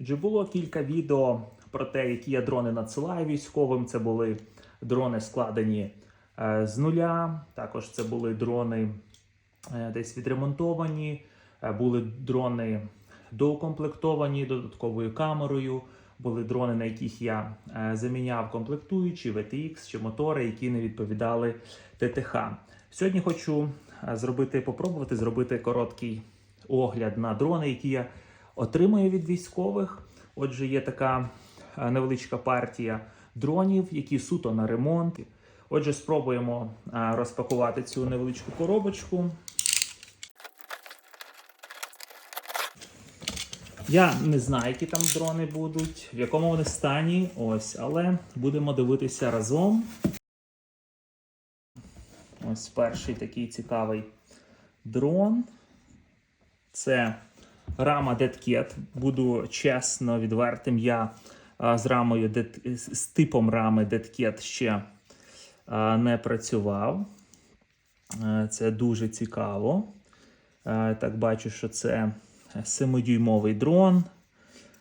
Вже було кілька відео про те, які я дрони надсилаю військовим. Це були дрони складені е, з нуля. Також це були дрони е, десь відремонтовані, е, були дрони доукомплектовані додатковою камерою. Були дрони, на яких я е, заміняв комплектуючі VTX чи мотори, які не відповідали ТТХ. Сьогодні хочу е, зробити, попробувати зробити короткий огляд на дрони, які я отримую від військових. Отже, є така е, невеличка партія дронів, які суто на ремонт. Отже, спробуємо е, розпакувати цю невеличку коробочку. Я не знаю, які там дрони будуть, в якому вони стані. Ось, але будемо дивитися разом. Ось перший такий цікавий дрон. Це рама DeadCat. Буду чесно відвертим. Я з рамою з типом рами DeadCat ще не працював. Це дуже цікаво. Так, бачу, що це 7-дюймовий дрон.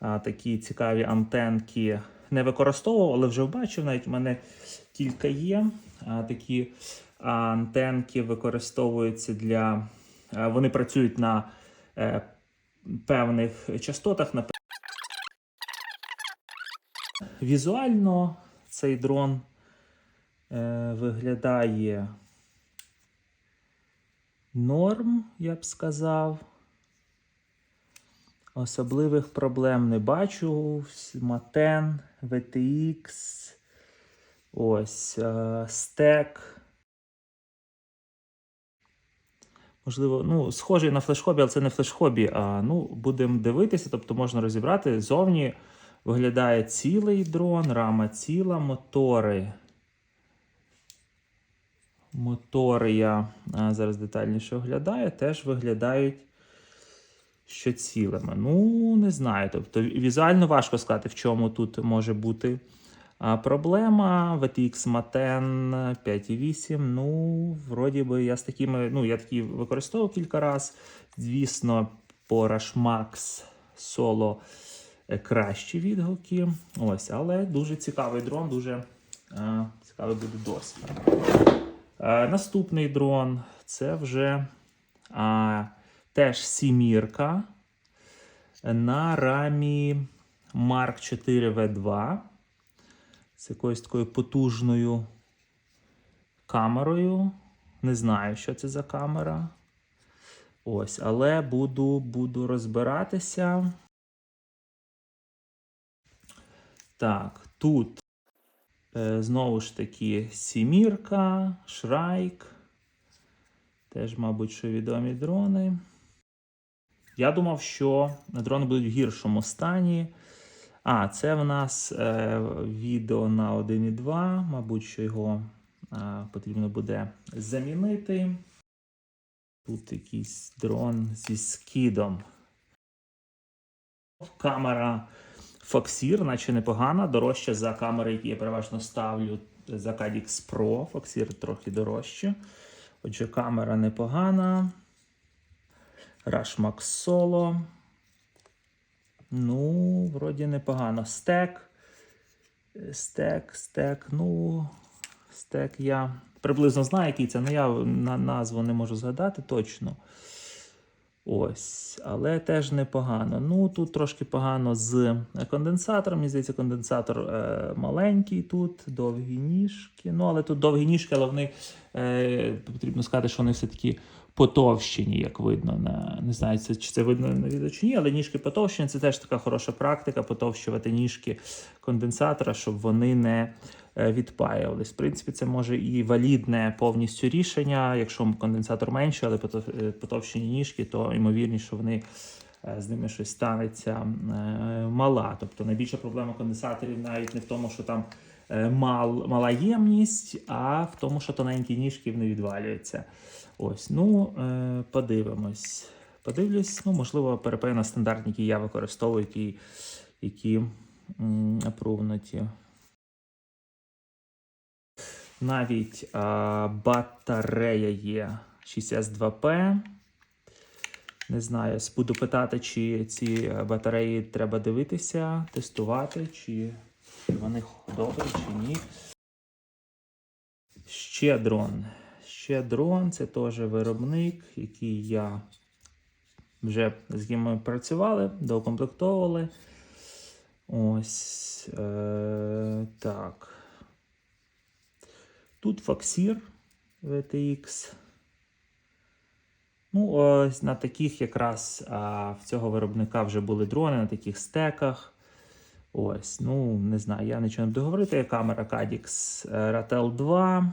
Такі цікаві антенки не використовував, але вже бачив. Навіть в мене кілька є. Такі антенки використовуються для. Вони працюють на е, певних частотах. Візуально цей дрон е, виглядає норм, я б сказав. Особливих проблем не бачу. Матен, VTX, ось е, стек. Можливо, ну, схожий на флешхобі, але це не флешхобі. А ну, будемо дивитися, тобто можна розібрати. Зовні виглядає цілий дрон, рама ціла, мотори. Мотори я зараз детальніше оглядаю, теж виглядають що цілими. Ну, не знаю. Тобто візуально важко сказати, в чому тут може бути а, проблема. VTX Maten 5.8. Ну, вроді би, я з такими, ну, я такі використовував кілька разів. Звісно, по Rashmax Solo е, кращі відгуки. Ось, але дуже цікавий дрон, дуже а, цікавий буде досвід. Е, наступний дрон це вже а, теж сімірка на рамі Mark 4 V2 з якоюсь такою потужною камерою. Не знаю, що це за камера. Ось, але буду, буду розбиратися. Так, тут Е, Знову ж таки, Сімірка, Шрайк. Теж, мабуть, що відомі дрони. Я думав, що дрони будуть в гіршому стані. А, це в нас е, відео на 1.2. Мабуть, що його е, потрібно буде замінити. Тут якийсь дрон зі скидом. Камера Foxir, наче непогана, дорожча за камери, які я переважно ставлю за Cadix Pro. Foxir трохи дорожче. Отже, камера непогана. Rashmax Solo. Ну, вроді непогано. Стек. Стек, стек. Ну, стек я приблизно знаю, який це, але я на назву не можу згадати точно. Ось, але теж непогано. Ну, тут трошки погано з конденсатором. Мені здається, конденсатор е, маленький тут, довгі ніжки. Ну, але тут довгі ніжки, але вони е, потрібно сказати, що вони все-таки потовщені, як видно. На, не знаю, це, чи це видно на відео чи ні, але ніжки потовщені. Це теж така хороша практика, потовщувати ніжки конденсатора, щоб вони не е, відпаювались. В принципі, це може і валідне повністю рішення. Якщо конденсатор менший, але е, потовщені ніжки, то ймовірніше, що вони. е, З ними щось станеться мала. Тобто найбільша проблема конденсаторів навіть не в тому, що там мал, мала ємність, а в тому, що тоненькі ніжки не відвалюються. Ось, ну, е, подивимось. Подивлюсь, ну, можливо, перепина стандартні, які я використовую, які, які м, апрувнуті. Навіть а, батарея є 6S2P. Не знаю, буду питати, чи ці батареї треба дивитися, тестувати, чи вони добрі, чи ні. Ще дрон. Ще дрон, це теж виробник, який я вже з ким ми працювали, доукомплектовували. Ось е, так. Тут Foxir VTX. Ну, ось на таких якраз а, в цього виробника вже були дрони, на таких стеках. Ось, ну, не знаю, я нічого не буду говорити. Камера Cadix Ratel 2.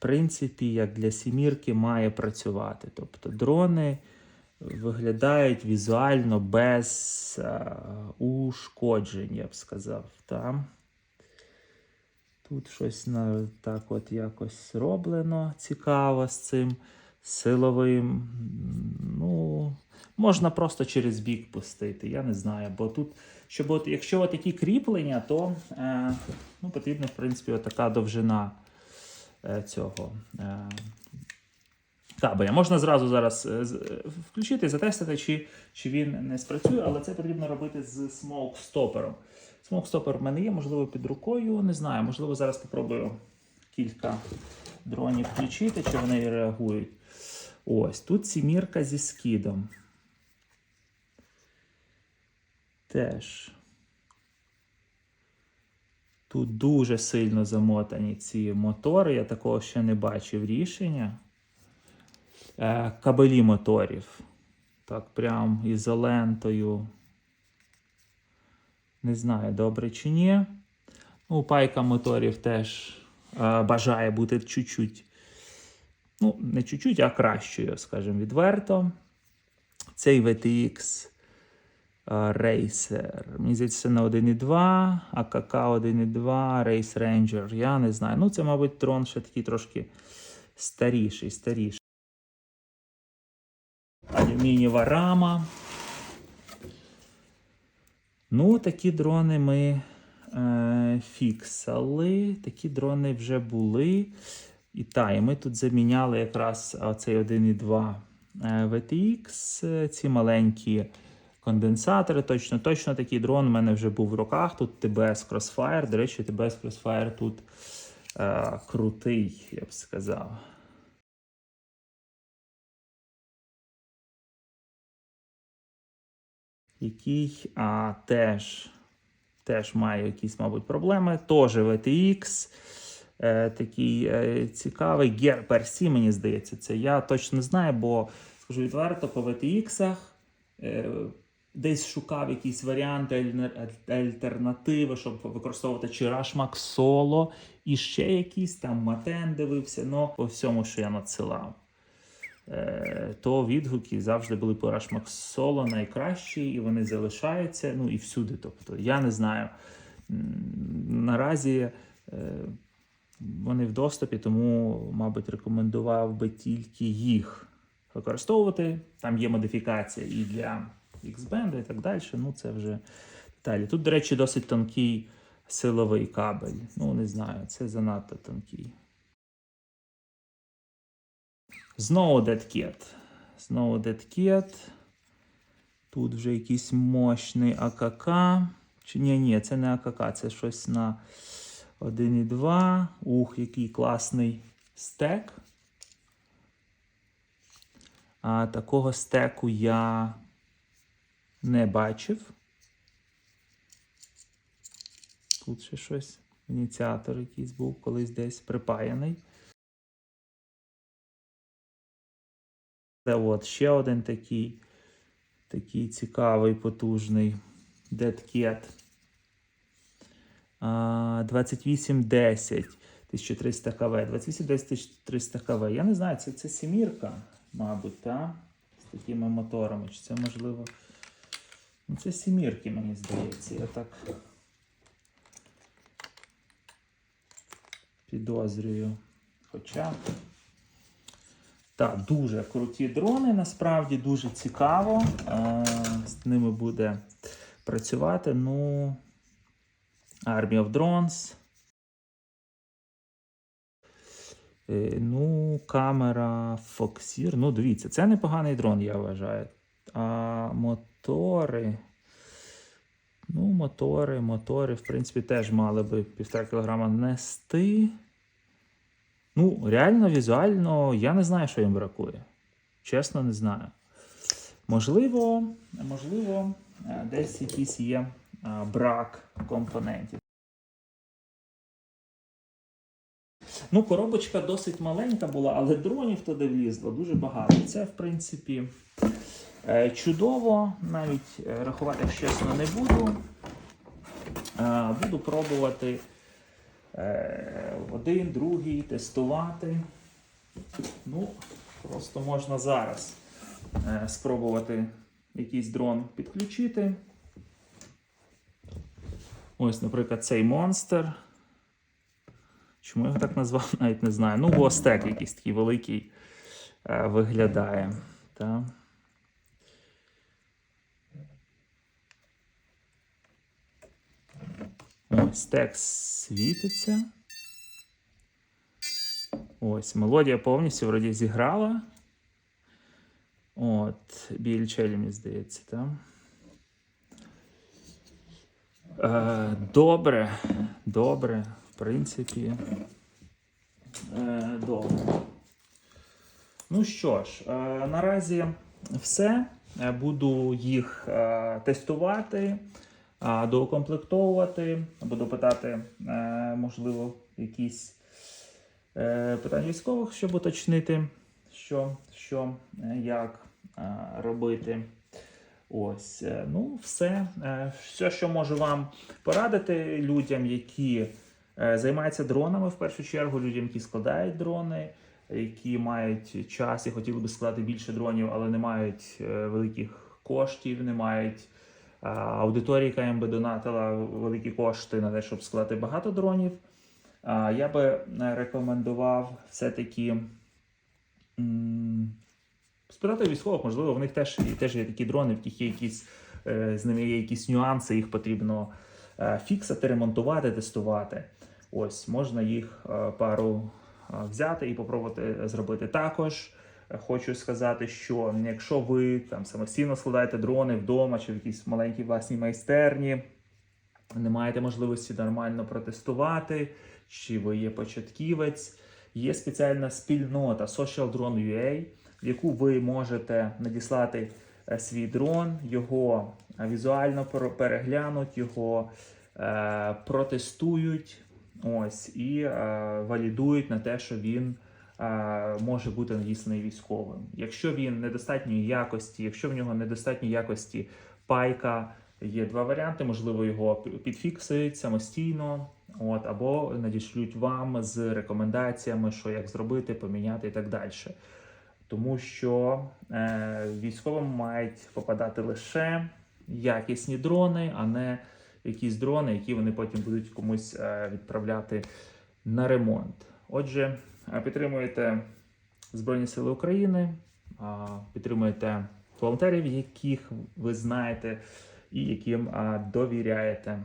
Принципі, як для сімірки, має працювати. Тобто дрони виглядають візуально без а, ушкоджень, я б сказав. Та? Тут щось на, так от якось роблено цікаво з цим силовим. Ну, можна просто через бік пустити, я не знаю. Бо тут, щоб от, якщо от такі кріплення, то е, ну, потрібна, в принципі, така довжина е, цього. Е, кабеля. Можна зразу зараз е, е, включити затестити, чи, чи він не спрацює, але це потрібно робити з smoke стопером. Smoke stopper в мене є, можливо, під рукою. Не знаю, можливо, зараз спробую кілька дронів включити, чи вони реагують. Ось тут сімірка зі скидом. Теж. Тут дуже сильно замотані ці мотори. Я такого ще не бачив рішення. Е, кабелі моторів. Так, прям ізолентою. Не знаю, добре чи ні. Ну, пайка моторів теж е, бажає бути чуть-чуть. Ну, не чуть-чуть, а кращою, скажімо, відверто. Цей VTX Racer. Мені здається, на 1.2, АКК 1.2, Race Ranger. Я не знаю. Ну, це, мабуть, трон ще такий трошки старіший, старіший. Алюмінієва рама. Ну, такі дрони ми е, фіксали. Такі дрони вже були. І та, і ми тут заміняли якраз цей 1.2 е, VTX, е, ці маленькі конденсатори. Точно, точно такий дрон у мене вже був в руках. Тут TBS Crossfire. До речі, TBS Crossfire тут е, крутий, я б сказав. який а, теж, теж має якісь, мабуть, проблеми. Теж VTX. Е, такий е, цікавий. Gear Per мені здається, це я точно не знаю, бо скажу відверто, по VTX е, десь шукав якісь варіанти альтернативи, щоб використовувати чи Rushmax Solo, і ще якісь там Матен дивився, но по всьому, що я надсилав. Е, то відгуки завжди були по Rushmax Solo найкращі, і вони залишаються. Ну і всюди. Тобто, я не знаю. Наразі е, вони в доступі, тому, мабуть, рекомендував би тільки їх використовувати. Там є модифікація і для X-Band, і так далі. Ну, це вже деталі. Тут, до речі, досить тонкий силовий кабель. Ну, не знаю, це занадто тонкий. Знову DeadCat. Знову DeadCat. Тут вже якийсь мощний АКК. Чи ні, ні, це не АКК, це щось на 1.2. Ух, який класний стек. А такого стеку я не бачив. Тут ще щось. Ініціатор якийсь був колись десь припаяний. Це от ще один такий, такий цікавий, потужний. А, 2810 1300 КВ. 2810 1300 КВ. Я не знаю, це, це сімірка, мабуть, та? з такими моторами. Чи це можливо. Ну, це сімірки, мені здається. Я так підозрюю. Хоча. Так, дуже круті дрони, насправді дуже цікаво. Е, з ними буде працювати. Ну, Army of Drones. Е, Ну, камера Foxir. Ну, дивіться, це непоганий дрон, я вважаю. А мотори. Ну, мотори, мотори, в принципі, теж мали би півтора кілограма нести. Ну, реально, візуально, я не знаю, що їм бракує. Чесно, не знаю. Можливо, можливо, е, десь якийсь є е, брак компонентів. Ну, коробочка досить маленька була, але дронів туди влізло дуже багато. Це, в принципі, чудово. Навіть е, рахувати, чесно, не буду. Е, Буду пробувати е, один, другий, тестувати. Ну, просто можна зараз е, спробувати якийсь дрон підключити. Ось, наприклад, цей монстр. Чому його так назвав, навіть не знаю. Ну, гостек якийсь такий великий е, виглядає. Та. Ось світиться. Ось, мелодія повністю вроді зіграла. От, біль мені здається, так? Е, добре, добре, в принципі. Е, добре. Ну що ж, е, наразі все. Е, Буду їх е, тестувати, доукомплектовувати, буду питати, е, можливо, якісь е, питання військових, щоб уточнити, що, що е, як робити. Ось, ну, все. Все, що можу вам порадити людям, які займаються дронами в першу чергу, людям, які складають дрони, які мають час і хотіли би складати більше дронів, але не мають великих коштів, не мають аудиторії, яка їм би донатила великі кошти на те, щоб складати багато дронів. Я би е, рекомендував все-таки. Спитати військових, можливо, в них теж, теж є такі дрони, в яких є якісь, е, з ними є якісь нюанси, їх потрібно е, фіксати, ремонтувати, тестувати. Ось, можна їх е, пару е, взяти і попробувати зробити. Також е, хочу сказати, що якщо ви там самостійно складаєте дрони вдома чи в якійсь маленькій власній майстерні, не маєте можливості нормально протестувати, чи ви є початківець, є спеціальна спільнота Social Drone UA, в яку ви можете надіслати е, свій дрон, його е, візуально пер- переглянуть, його е, протестують ось, і е, валідують на те, що він може бути надісланий військовим. Якщо він недостатньої якості, якщо в нього недостатньої якості пайка, є два варіанти. Можливо, його підфіксують самостійно, от, або надішлють вам з рекомендаціями, що як зробити, поміняти і так далі. Тому що е, військовим мають попадати лише якісні дрони, а не якісь дрони, які вони потім будуть комусь е, відправляти на ремонт. Отже, е, підтримуєте Збройні Сили України, а, підтримуєте волонтерів, яких ви знаєте і яким довіряєте.